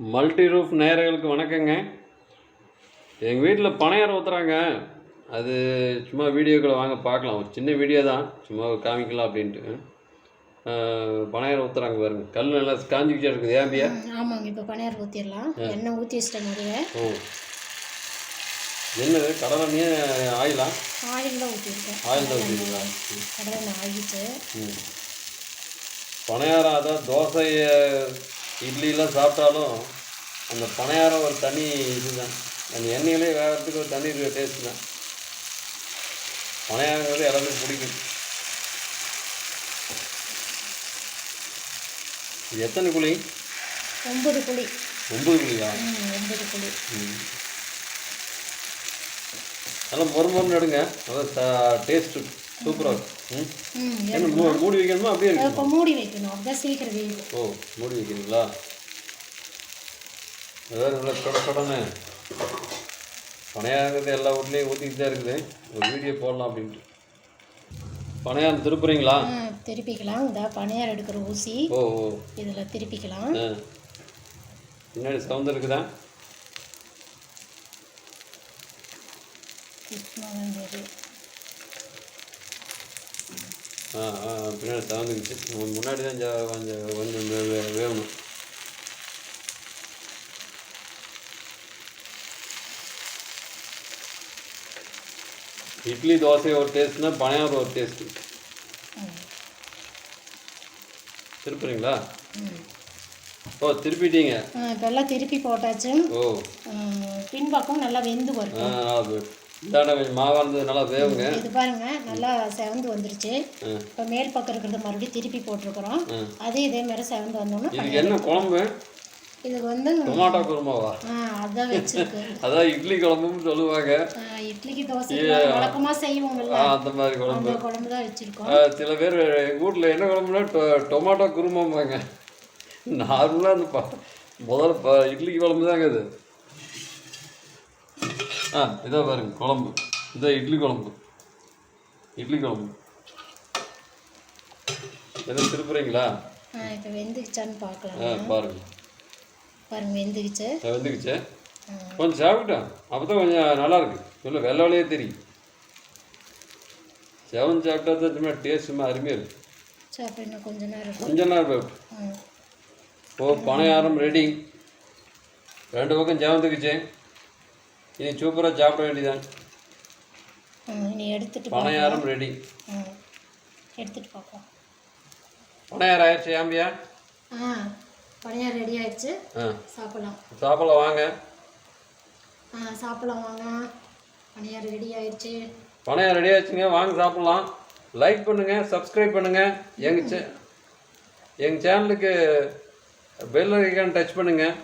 Multi roof நேயர்களுக்கு வணக்கங்க. எங்கள் வீட்டில் பனையாரம் ஊற்றுறாங்க அது சும்மா வீடியோக்களை வாங்க பார்க்கலாம். ஒரு சின்ன வீடியோ தான். சும்மா காமிக்கலாம் அப்படின்ட்டு. பனையாரம் ஊற்றுறாங்க பாருங்க. கல் நல்லா காஞ்சிக்கிட்டே இருக்குது. ஏன் பியா ம், ஆமாங்க இப்போ பனியார் ஊற்றிடலாம் எண்ணெய் ஊற்றி வச்சிட்டேன் நிறைய. ஓ. என்னது கடலெண்ணே ஆயிலா? ஆயில் தான் ஊற்றிருக்கேன் ஆயில் தான் ஊற்றிங்களா கடலை எண்ணெய் ஆகிட்டு பனையாரம் அதான் தோசை அஹ், இட்லிலாம் சாப்பிட்டாலும் அந்த பனையாரம் ஒரு தனி இதுதான். அந்த எண்ணெயிலே வேகிறதுக்கு ஒரு தனி டேஸ்ட் தான். பனையாரங்கிறது எல்லாத்துக்கும் பிடிக்கும். எத்தனை குழி ஒன்பது புளி. ஒம்பது குழியா ஒன்பது ம். நல்லா மொறு மொறுன்னு எடுங்க. நல்லா டேஸ்ட்டு சூப்பராக இருக்கும் ம்? என்ன மூடி வைக்கணுமா? அப்படியே இப்போ மூடி வைக்கணும். அப்படிதான் சீக்கிரம் வேகும் ஓ மூடி வைக்கிறீங்களா? ஏதாவது நல்லா சொட சொடன்னு. பனையாரங்கிறது எல்லா வீட்லேயும் ஊற்றிக்கிட்டு தான் இருக்குது. ஒரு வீடியோ போடலாம் அப்படின்ட்டு. பனையாரம் திருப்புறீங்களா? திருப்பிக்கலாம். இந்த பனியார் எடுக்கிற ஊசி. ஓ ஓ. இதில் திருப்பிக்கலாம். பின்னாடி சவுண்ட் இருக்குதா? ஆ பின்னாடி சவுந்துக்குச்சு முன்னாடி தான் கொஞ்சம் கொஞ்சம் வேகணும் இட்லி தோசை ஒரு டேஸ்ட்னா பனையாரம் ஒரு டேஸ்ட்டு திருப்புறீங்களா? ஓ திருப்பிட்டீங்க. எல்லாம் திருப்பி போட்டாச்சு. ஓ. பின்பக்கம் நல்லா வெந்து வரும் நல்லா இந்தாண்ட கொஞ்சம் மாவாக வேவுங்க. இது பாருங்க நல்லா செவந்து வந்துருச்சு. இப்போ மேல் பக்கம் இருக்கிறது மறுபடியும் திருப்பி போட்டிருக்கிறோம். அது இதே மாதிரி செவந்து வந்தோம்னா இதுக்கு என்ன குழம்பு? இதுக்கு வந்து டொமாட்டோ குருமாவா? அதான் வச்சிருக்கு. அதான் இட்லி குழம்புன்னு சொல்லுவாங்க. இட்லிக்கு தோசை வழக்கமாக செய்வோங்கல்ல ஆ, அந்த மாதிரி குழம்பு. குழம்பு தான் வச்சிருக்கோம். சில பேர் எங்கள் வீட்டில் என்ன குழம்புனா டொமாட்டோ குருமாம்பாங்க. நார்மலாக அந்த முதல்ல ப இட்லிக்கு குழம்பு தாங்க இது ஆ இதோ பாருங்க குழம்பு. இதோ இட்லி குழம்பு. இட்லி குழம்பு. எதுவும் திருப்புறீங்களா? இப்போ வெந்துக்குச்சான்னு பார்க்கலாம். ஆ பாருங்க. பாருங்க வெந்துக்குச்சு வந்துக்குச்சு கொஞ்சம் சாப்பிட்டோம் அப்போ தான் கொஞ்சம் நல்லா இருக்கு. இல்லை வெள்ளாலையே தெரியும். செவன் சாப்பிட்டா தான் சும்மா டேஸ்ட் சும்மா அருமையாக இருக்கு. சரி அப்போ இன்னும் கொஞ்ச நேரம் இருக்கும். கொஞ்ச நேரம். ஓ பனையாரம் ரெடி ரெண்டு பக்கம் ஜாமத்துக்குச்சு இனி சூப்பராக சாப்பிட வேண்டியதான் இனி எடுத்துட்டு பனையாரம் ரெடி எடுத்துட்டு பார்க்கலாம் பனையாரம் ஆயிடுச்சு ஏம்பியா? ஆ பனியார் ரெடி ஆயிடுச்சு. சாப்பிடலாம். சாப்பிடலாம் வாங்க. ஆ சாப்பிடலாம் வாங்க. பனியார் ரெடி ஆயிடுச்சு. பனையாரம் ரெடி ஆச்சுங்க வாங்க சாப்பிடலாம். லைக் பண்ணுங்கள் சப்ஸ்கிரைப் பண்ணுங்கள் எங்கள் சே எங்கள் சேனலுக்கு பெல் ஐக்கான் டச் பண்ணுங்கள்